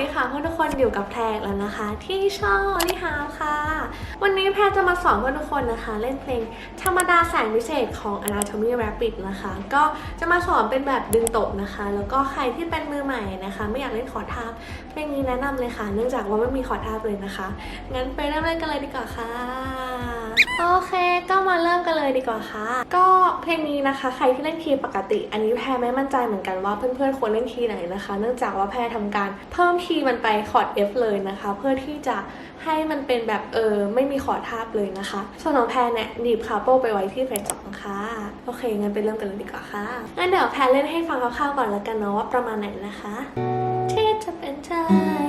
ดีค่ะเพื่อนทุกคนอยู่กับแพรแล้วนะคะ ที่ช่องลิฮาวค่ะ วันนี้แพรจะมาสอนเพื่อนทุกคนนะคะ เล่นเพลงธรรมดาแสนพิเศษของ Anatomy Rapid นะคะ ก็จะมาสอนเป็นแบบดึงตบนะคะ แล้วก็ใครที่เป็นมือใหม่นะคะ ไม่อยากเล่นขอทาบเพลงนี้แนะนำเลยค่ะ เนื่องจากว่าไม่มีขอทาบเลยนะคะงั้นไปเริ่มเล่นกันเลยดีกว่าค่ะ โอเค ก็มาเริ่มกันเลยดีกว่าค่ะ ก็เพลงนี้นะคะ ใครที่เล่นคีย์ปกติ อันนี้แพรไม่มั่นใจเหมือนกันว่าเพื่อนๆควรเล่นคีย์ไหนนะคะ เนื่องจากว่าแพรทำการเพิ่มคีย์มันไปคอร์ด F เลยนะคะ เพื่อที่จะให้มันเป็นแบบเออไม่มีขอร์ดทาบเลยนะคะ ส่วนของแพรเนี่ยหนีบคาโป้ไปไว้ที่เฟสสองค่ะ โอเค งั้นไปเริ่มกันเลยดีกว่าค่ะ งั้นเดี๋ยวแพรเล่นให้ฟังคร่าวๆก่อนแล้วกันเนาะว่าประมาณไหนนะคะ ที่จะเป็นเธอ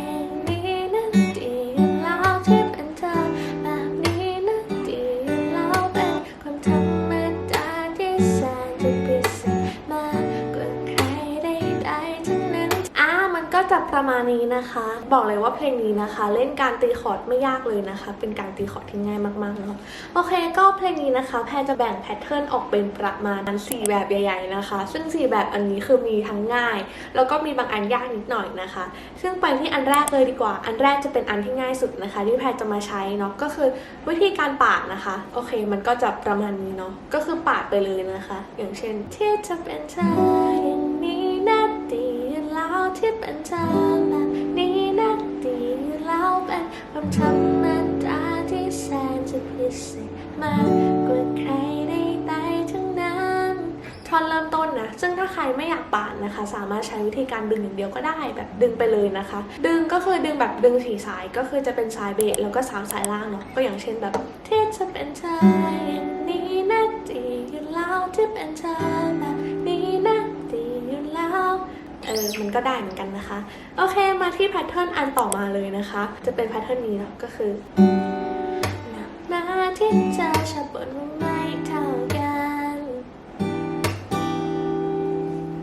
นี้นะคะ บอกเลยว่าเพลงนี้นะคะ เล่นการตีคอร์ดไม่ยากเลยนะคะ เป็นการตีคอร์ดที่ง่ายมากๆเนาะโอเคก็เพลงนี้นะคะ แพรจะแบ่งแพทเทิร์นออกเป็นประมาณ4แบบใหญ่ ๆนะคะ ซึ่ง 4 แบบอันนี้คือมีทั้งง่าย แล้วก็มีบางอันยากนิดหน่อยนะคะ ซึ่งไปที่อันแรกเลยดีกว่า อันแรกจะเป็นอันที่ง่ายสุดนะคะ ที่แพรจะมาใช้เนาะก็คือวิธีการปาดนะคะโอเค มันก็จะประมาณนี้เนาะก็คือปาดไปเลยนะคะ อย่างเช่นที่จะเป็นเธออย่างนี้นะดีแล้วที่เป็นเธอ มากกว่าใครใดๆทั้งนั้นท่อนเริ่มต้นนะ ซึ่งถ้าใครไม่อยากปาดนะคะ สามารถใช้วิธีการดึงอย่างเดียวก็ได้แบบดึงไปเลยนะคะ ดึงก็คือดึงแบบดึงสี่สายก็คือจะเป็นสายเบสแล้วก็สามสายล่างเนาะก็อย่างเช่นแบบที่จะเป็นเธออย่างนี้นะดีอยู่แล้วที่เป็นเธอแบบนี้นะดีอยู่แล้วเออ มันก็ได้เหมือนกันนะคะ โอเค มาที่แพทเทิร์นอันต่อมาเลยนะคะ จะเป็นแพทเทิร์นนี้เนาะก็คือ ที่จะชอบบนไม่เท่ากัน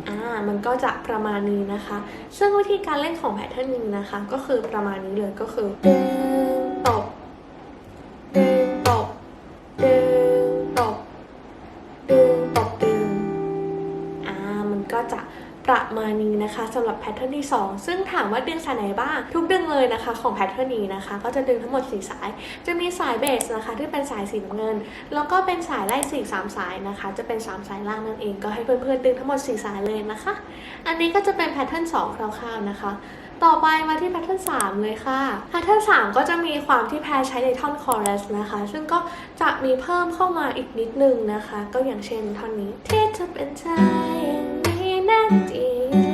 อ่ามันก็จะประมาณนี้นะคะ ซึ่งวิธีการเล่นของแพทเทิร์นนี้นะคะ ก็คือประมาณนี้เลยก็คือดึงตบดึงตบดึงตบดึงตบดึงอ่ามันก็จะ ประมาณนี้นะคะสำหรับแพทเทิร์นที่ 2 ซึ่งถามว่าดึงสายไหนบ้าง ทุกดึงเลยนะคะ ของแพทเทิร์นนี้นะคะ ก็จะดึงทั้งหมด 4 สาย จะมีสายเบสนะคะ ที่เป็นสายสีน้ำเงิน แล้วก็เป็นสายไล่สีสามสายนะคะ จะเป็น 3 สายล่างนั่นเอง ก็ให้เพื่อนๆดึงทั้งหมด 4 สายเลยนะคะ อันนี้ก็จะเป็นแพทเทิร์น2คร่าวๆนะคะต่อไปมาที่แพทเทิร์น3เลยค่ะ แพทเทิร์น3ก็จะมีความที่แพรใช้ในท่อนคอรัสนะคะ ซึ่งก็จะมีเพิ่มเข้ามาอีกนิดนึงนะคะ ก็อย่างเช่นท่อนนี้ที่จะเป็นเธออย่างนี้นะ ดี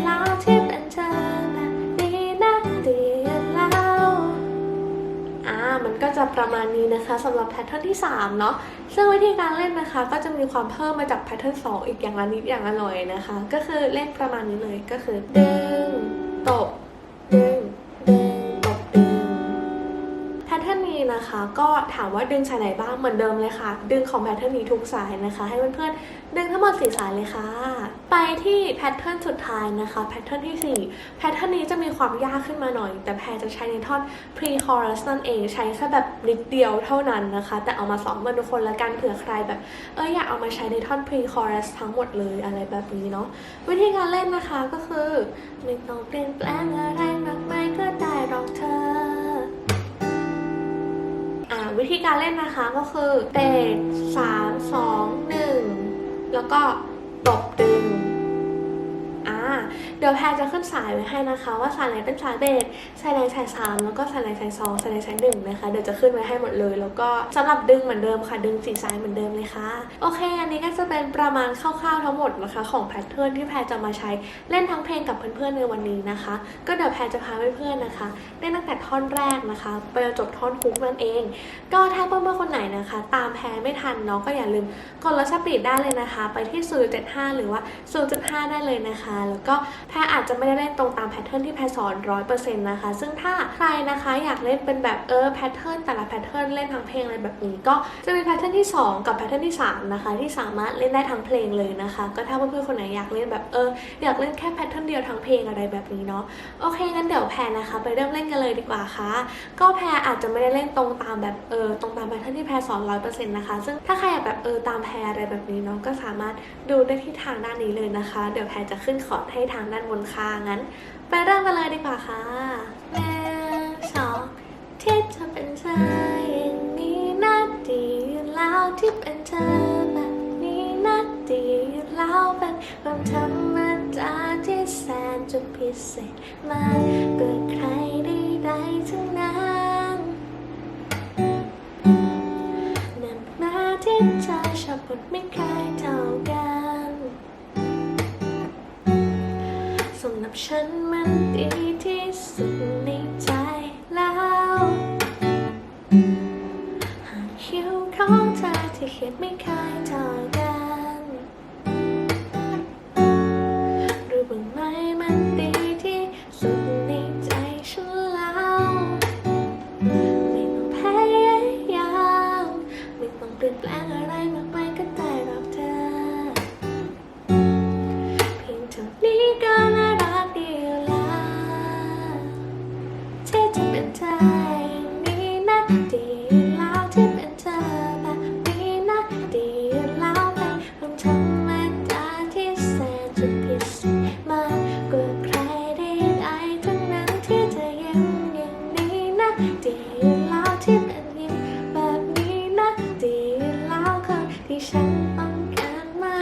แล้วที่เป็นเธอแบบนี้นะดีแล้วอ่ามันก็จะประมาณนี้นะคะสำหรับแพทเทิร์นที่ 3 เนาะซึ่งวิธีการเล่นนะคะ ก็จะมีความเพิ่มมาจากแพทเทิร์น2อีกอย่างละนิดอย่างละหน่อยนะคะ ก็คือเล่นประมาณนี้เลยก็คือดึงตบ นะคะ ก็ถามว่าดึงสายไหนบ้างเหมือนเดิมเลยค่ะ ดึงของแพทเทิร์นนี้ทุกสายนะคะ ให้เพื่อนๆดึงทั้งหมดสี่สายเลยค่ะ ไปที่แพทเทิร์นสุดท้ายนะคะแพทเทิร์นที่สี่แพทเทิร์นนี้จะมีความยากขึ้นมาหน่อย แต่แพรจะใช้ในท่อน pre chorus นั่นเองใช้แค่แบบนิดเดียวเท่านั้นนะคะ แต่เอามาสอนเพื่อนทุกคนละกันเผื่อใครแบบเอออยากเอามาใช้ในท่อน pre chorus ทั้งหมดเลยอะไรแบบนี้เนาะวิธีการเล่นนะคะก็คือไม่ต้องเปลี่ยนแปลงอะไรมากมายก็ได้หรอกเธอ วิธีการเล่นนะคะก็คือเตะสามสองหนึ่งแล้วก็ เดี๋ยวแพรจะขึ้นสายไว้ให้นะคะ ว่าสายไหนเป็นสายเบสสายไหนสายสามแล้วก็สายไหนสายสองสายไหนสายหนึ่งนะคะเดี๋ยวจะขึ้นไว้ให้หมดเลย แล้วก็สำหรับดึงเหมือนเดิมค่ะ ดึงสีสายเหมือนเดิมเลยค่ะโอเค อันนี้ก็จะเป็นประมาณคร่าวๆทั้งหมดนะคะ ของแพทเทิร์นที่แพรจะมาใช้เล่นทั้งเพลงกับเพื่อนๆในวันนี้นะคะ ก็เดี๋ยวแพรจะพาเพื่อนๆนะคะเล่นตั้งแต่ท่อนแรกนะคะไปจนจบท่อนฮุกนั่นเอง ก็ถ้าเพื่อนๆคนไหนนะคะ ตามแพรไม่ทันเนาะก็อย่าลืมกดลดสปีดได้เลยนะคะ ไปที่0.75หรือว่า 0.5 ได้เลยนะคะ แล้วก็แพรอาจจะไม่ได้เล่นตรงตามแพทเทิร์นที่แพรสอน100%นะคะ ซึ่งถ้าใครนะคะอยากเล่นเป็นแบบเออแพทเทิร์นแต่ละแพทเทิร์นเล่นทั้งเพลงอะไรแบบนี้ ก็จะมีแพทเทิร์นที่ 2 กับแพทเทิร์นที่ 3 นะคะ ที่สามารถเล่นได้ทั้งเพลงเลยนะคะ ก็ถ้าเพื่อนๆคนไหนอยากเล่นแบบเอออยากเล่นแค่แพทเทิร์นเดียวทั้งเพลงอะไรแบบนี้เนาะโอเคงั้นเดี๋ยวแพรนะคะไปเริ่มเล่นกันเลยดีกว่าค่ะ ก็แพรอาจจะไม่ได้เล่นตรงตามแบบเออตรงตามแพทเทิร์นที่แพรสอนร้อยเปอร์เซ็นต์นะคะ ซึ่งถ้าใครอยากแบบเออตามแพรอะไรแบบนี้เนาะก็สามารถดูได้ที่ทางด้านนี้เลยนะคะ เดี๋ยวแพรจะขึ้นคอร์ดให้ทางด้านบนค่ะงั้น ไปเริ่มกันเลยดีกว่าค่ะแม่สองที่เธอเป็นเธออย่างนี้น่าดีอยู่แล้วที่เป็นเธอแบบนี้น่าดีอยู่แล้วเป็นความธรรมดาที่แสนจะพิเศษมากเกิดใครใดๆทั้งนั้นนั่นมาที่เธอชอบบทไม่เคย ฉันมันดี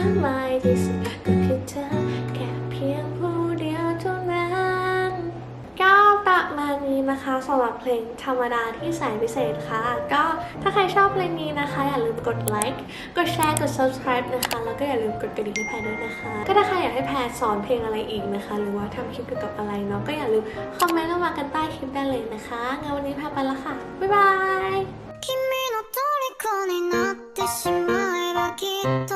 ารมากมายที่สุดก็คือเธอ แค่เพียงผู้เดียวเท่านั้นก็ประมาณนี้นะคะสำหรับเพลงธรรมดาที่แสนพิเศษค่ะ ก็ถ้าใครชอบเพลงนี้นะคะ อย่าลืมกดไลค์กดแชร์กด subscribe นะคะ แล้วก็อย่าลืมกดกระดิ่งให้แพรด้วยนะคะ ก็ถ้าใครอยากให้แพรสอนเพลงอะไรอีกนะคะ หรือว่าทำคลิปเกี่ยวกับอะไรเนาะก็อย่าลืมคอมเมนต์เข้ามากันใต้คลิปได้เลยนะคะงั้นวันนี้แพรไปแล้วค่ะ บ๊ายบาย 君の虜になってしまえばきっと